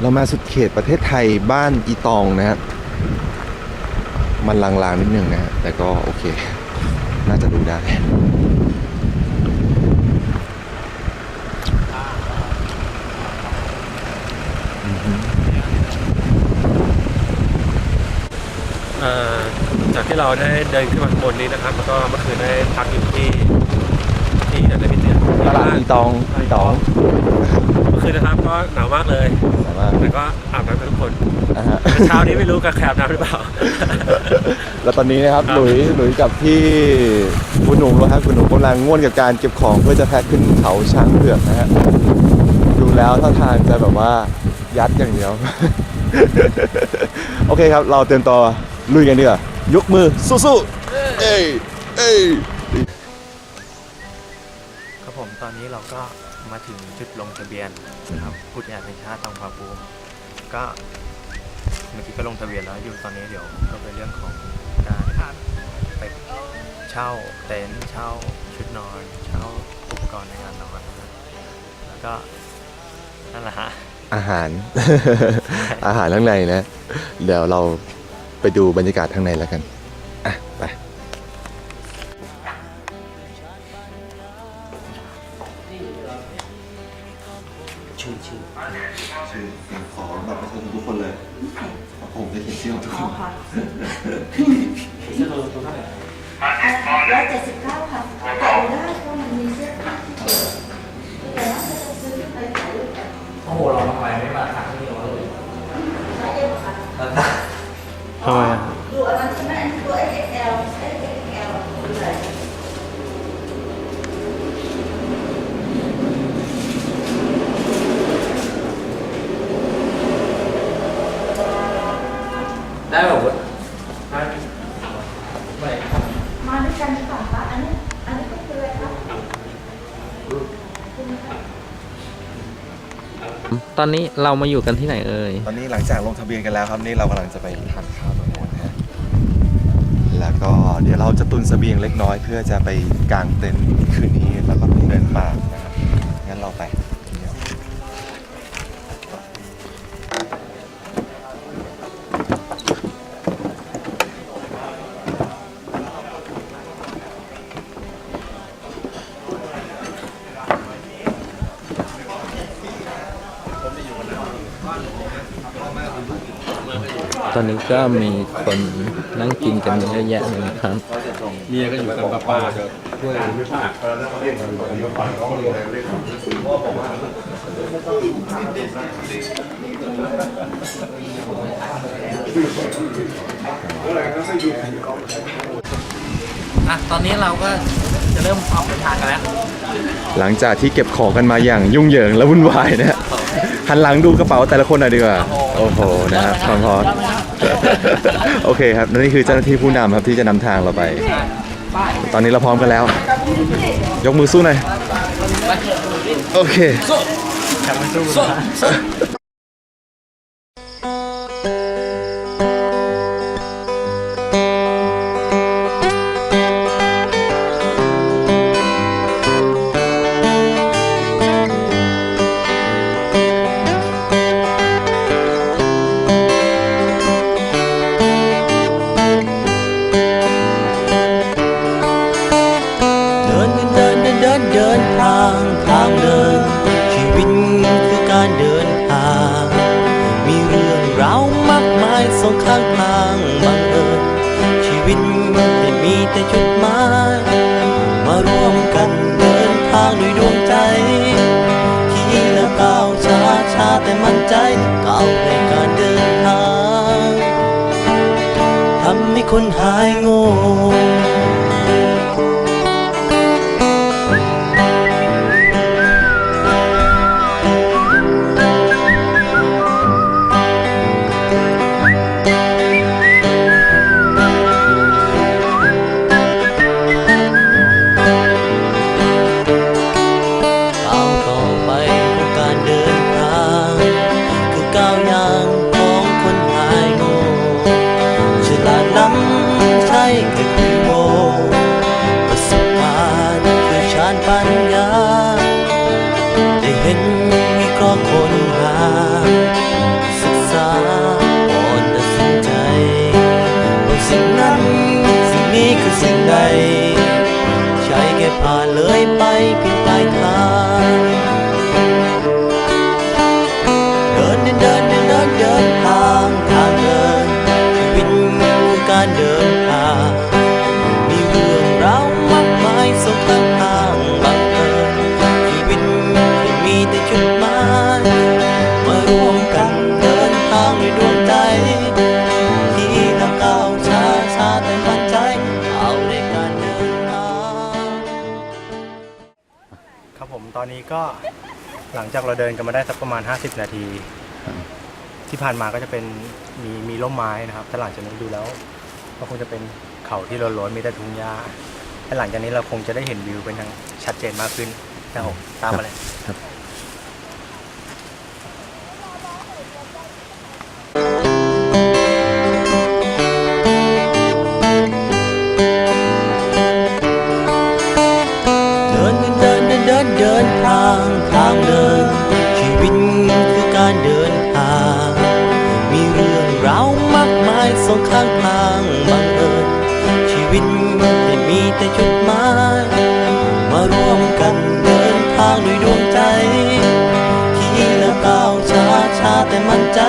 เรามาสุดเขตประเทศไทยบ้านอีตองนะฮะมันลางๆนิดนึงนะฮะแต่ก็โอเค น่าจะดูได้จากที่เราได้เดินขึ้นมาข้างบนนี้นะครับ แล้วก็เมื่อคืนได้พักอยู่ที่ ที่ไหนนะพี่เตี้ยตลาดอีตองอีตองเมื่อคืนนะครับก็หนาวมากเลยสามารถแต่ก็อาบน้ำกันทุกคนนะฮะเช้านี้ไม่รู้กับแคบน้ำหรือเปล่า แล้วตอนนี้นะครับครับหลุยหลุยกับพี่คุณหนุ่มนะครับคุณหนุ่มกำลังง่วนกับการเก็บของเพื่อจะแพ็คขึ้นเขาช้างเผือกนะฮะดูแล้วท่าทางจะแบบว่ายัดอย่างเดียว โอเคครับ เราเตรียมตัวลุยกันดีกว่ายกมือสู้ๆเอ้ยเอ้ย นนี้เราก็มาถึงจุดลงทะเบียนนะครับอุทยานแห่งชาติทองผาภูมิก็เมื่อกี้ก็ลงทะเบียนแล้วอยู่ตอนนี้เดี๋ยวก็เป็นเรื่องของการไปเช่าเต็นท์เช่าชุดนอน เช่าอุปกรณ์ในการนอนนะครับแล้วก็นั่นแหละฮะอาหาร อาหารข้างในนะ เดี๋ยวเราไปดูบรรยากาศข้างในแล้วกัน ร้อยเจ็ดสิบเก้าค่ะแต่ดูได้เพราะมันมีเสื้อผ้าที่เปิดแต่ว่าจะต้องซื้อไปถ่ายรูปกัน โอ้โห เราทำไมไม่มาทางนี้วะเลย ใช้เอวค่ะ ทำไมอะ ดูอันนั้นใช่ไหมอันนี้ตัว XL ใช้ XL ดูเลย ได้แบบว่าไม่ มาด้วยกันหรือเปล่าคะอันนี้ อันนี้ก็คืออะไรคะ ตอนนี้เรามาอยู่กันที่ไหนเอ่ย ตอนนี้หลังจากลงทะเบียนกันแล้วครับนี่เรากำลังจะไปทานข้าวตรงโน้นนะฮะแล้วก็เดี๋ยวเราจะตุนเสบียงเล็กน้อย เพื่อจะไปกางเต็นท์คืนนี้แล้วก็เดินป่านะ ตอนนี้ก็มีคนนั่งกินกันเยอะแยะเลยนะครับเมียก็อยู่กับป้าป้าช่วยไม่พลาดอะตอนนี้เราก็จะเริ่มออกเดินทางกันแล้ว หลังจากที่เก็บของกันมาอย่างยุ่งเหยิงและวุ่นวายนะฮะหันหลังดูกระเป๋าแต่ละคนหน่อยดีกว่า โอ้ โอ้โหนะครับพร้อมพอโอเคครับนี่คือเจ้าหน้าที่ผู้นำครับที่จะนำทางเราไป ตอนนี้เราพร้อมกันแล้ว ยกมือสู้หน่อยโอเคเดิ เดินเดินเดินเดินทางทางเดิน ชีวิตคือการเดินทาง มีเรื่องราวมากมายสองข้างทางบังเอิญชีวิตที่มีแต่จุดหมายมารวมกันเดินทางด้วยดวงใจขี่และก้าวช้าช้าแต่มั่นใจก้าวในการเดินทางทำให้คนหา ก็หลังจากเราเดินกันมาได้สักประมาณ 50 นาที ที่ผ่านมาก็จะเป็นมีมีร่มไม้นะครับแต่หลังจากนี้ดูแล้ว ก็คงจะเป็นเขาที่โล้นๆมีแต่ทุ่งหญ้าและหลังจากนี้เราคงจะได้เห็นวิวเป็นทางชัดเจนมากขึ้นนะครับผมตามมาเลยเทางทางเดิน ชีวิตคือการเดินทาง มีเรื่องราวมากมายสองข้างทางบังเอิญชีวิตไม่มีแต่จุดหมายมาร่วมกันเดินทางด้วยดวงใจขี่และก้าวช้าช้าแต่มั่นใจ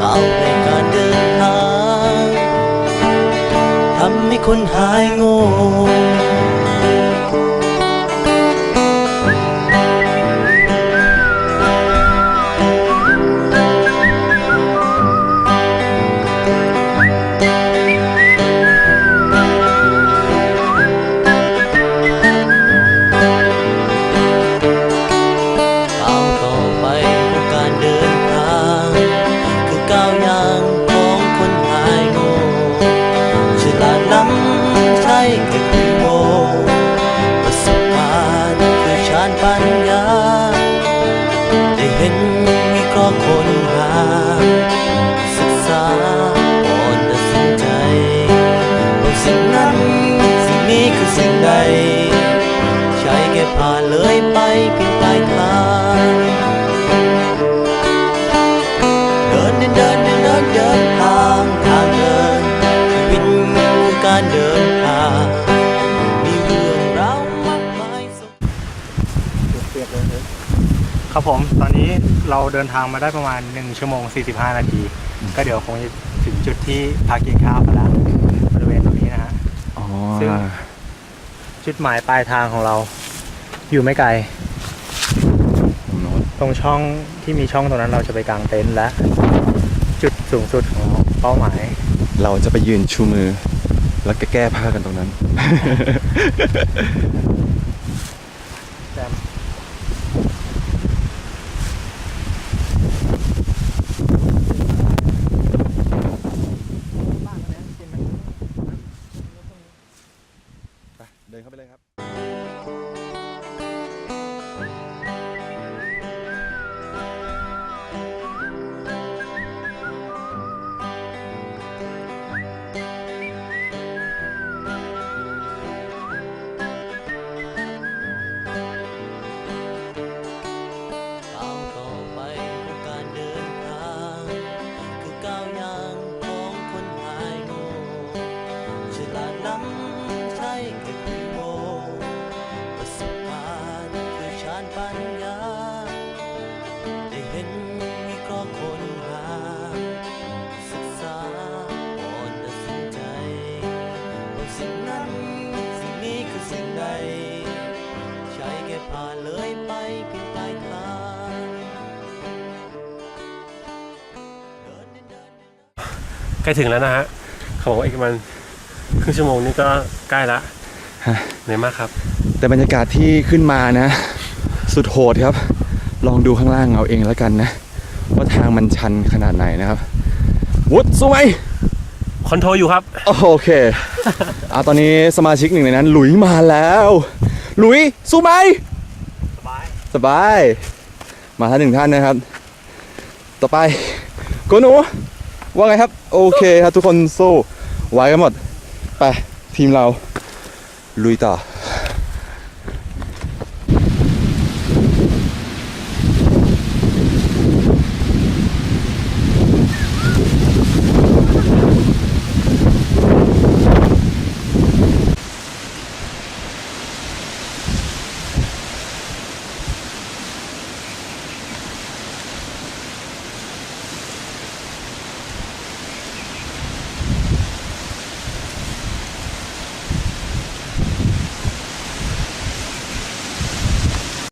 ก้าวในการเดินทางทำให้คนหายโง่านปัญญา ได้เห็นมีก็คนหา ศึกษาก่อนตัดสินใจว่าสิ่งนั้นสิ่งนี้คือสิ่งใด ใช่แค่ผ่านเลยไปเพียงปลายทางเดินเดินเดินเดินเดิน ครับผมตอนนี้เราเดินทางมาได้ประมาณ 1 ชั่วโมง 45 นาที ก็เดี๋ยวคงจะถึงจุดที่พักกินข้าวกันแล้วบริเวณตรงนี้นะฮะอ๋อซึ่งจุดหมายปลายทางของเราอยู่ไม่ไกลผมโน้ตตรงช่องที่มีช่องตรงนั้นเราจะไปกางเต็นท์และ จุดสูงสุดของเป้าหมาย เราจะไปยืนชูมือ แล้วก็แก้ผ้ากันตรงนั้น ใกล้ถึงแล้วนะฮะเขาบอกว่าอีกประมาณครึ่งชั่วโมงนี่ก็ใกล้ละฮะเหนื่อยมากครับ แต่บรรยากาศที่ขึ้นมานะ สุดโหดครับ ลองดูข้างล่างเอาเองแล้วกันนะ ว่าทางมันชันขนาดไหนนะครับ วุฒสู้ไหมคอนโทรลอยู่ครับ โอเคเอาตอนนี้สมาชิกหนึ่งในนั้น หลุยมาแล้ว หลุยสู้ไหมสบาย สบาย มาท่านหนึ่งท่านนะครับ ต่อไปโกหนู ว่าไงครับ โอเคครับทุกคนสู้ไว้กันหมด ไป ทีมเรา ลุยต่อ